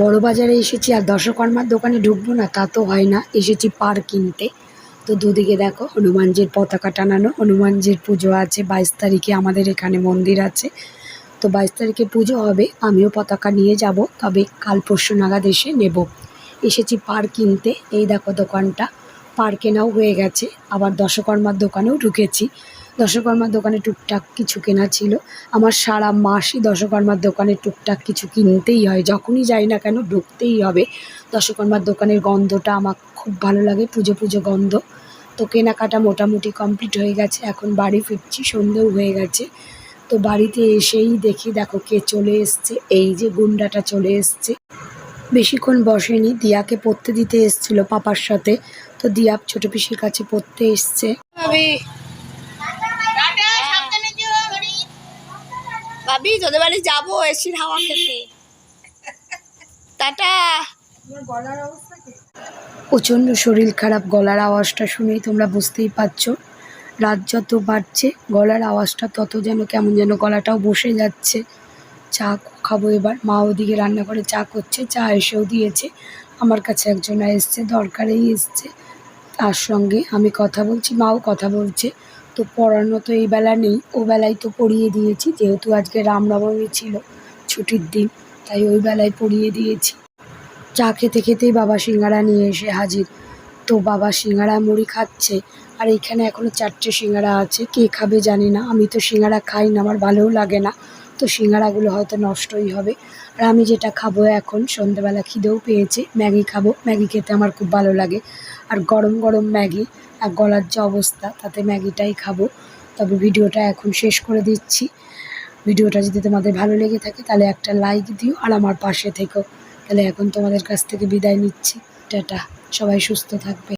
বড় বাজারে এসেছি আর দশকর্মার দোকানে ঢুকবো না, তা তো হয় না। এসেছি পার কিনতে। তো দুদিকে দেখো, হনুমানজির পতাকা টানানো, হনুমানজির পুজো আছে, বাইশ তারিখে আমাদের এখানে মন্দির আছে। তো বাইশ তারিখে পুজো হবে, আমিও পতাকা নিয়ে যাব, তবে কাল পরশু নাগাদ এসে নেব। এসেছি পার কিনতে, এই দেখো দোকানটা। পার কেনাও হয়ে গেছে। আবার দশকর্মার দোকানেও ঢুকেছি। দশকর্মার দোকানে টুকটাক কিছু কেনা ছিল। আমার সারা মাসই দশকর্মার দোকানে টুকটাক কিছু কিনতেই হয়। যখনই যাই না কেন ঢুকতেই হবে। দশকর্মার দোকানের গন্ধটা আমার খুব ভালো লাগে, পুজো পুজো গন্ধ। তো কেনাকাটা মোটামুটি কমপ্লিট হয়ে গেছে। এখন বাড়ি ফিরছি, সন্ধেও হয়ে গেছে। তো বাড়িতে এসেই দেখি, দেখো কে চলে এসছে। এই যে গুন্ডাটা চলে এসছে। বেশিক্ষণ বসেনি। দিয়াকে পড়তে দিতে এসছিল পাপার সাথে। তো দিয়া ছোট পিসির কাছে পড়তে এসছে। ভাবি। তোদের বাড়ি যাব এসির হাওয়া খেতে। টাটা। প্রচণ্ড শরীর খারাপ গলার আওয়াজটা শুনেই তোমরা বুঝতেই পারছ। রাত যত বাড়ছে গলার আওয়াজটা তত যেন কেমন যেন গলাটাও বসে যাচ্ছে। চা খাব এবার। মা ওদিকে রান্না করে চা করছে, চা এসেও দিয়েছে। আমার কাছে একজন এসছে, দরকারেই এসছে। তার সঙ্গে আমি কথা বলছি, মাও কথা বলছে। তো পড়ানো তো এই বেলা নেই, ও বেলায় তো পড়িয়ে দিয়েছি, যেহেতু আজকে রামনবমী ছিল, ছুটির দিন, তাই ওই বেলায় পড়িয়ে দিয়েছি। চা খেতে খেতেই বাবা সিঙ্গারা নিয়ে এসে হাজির। তো বাবা সিঙ্গারা মুড়ি খাচ্ছে, আর এইখানে এখনও চারটে সিঙ্গারা আছে, কে খাবে জানি না। আমি তো সিঙ্গারা খাই না, আমার ভালোও লাগে না। তো সিঙ্গারাগুলো হয়তো নষ্টই হবে। আর আমি যেটা খাব এখন সন্ধেবেলা খিদেও পেয়েছে, ম্যাগি খাব। ম্যাগি খেতে আমার খুব ভালো লাগে। আর গরম গরম ম্যাগি আর গলার যে অবস্থা, তাতে ম্যাগিটাই খাব। তবে ভিডিওটা এখন শেষ করে দিচ্ছি। ভিডিওটা যদি তোমাদের ভালো লেগে থাকে, তাহলে একটা লাইক দিও। আর আমার পাশে থেকো। তাহলে এখন তোমাদের কাছ থেকে বিদায় নিচ্ছি। টাটা। সবাই সুস্থ থাকবে।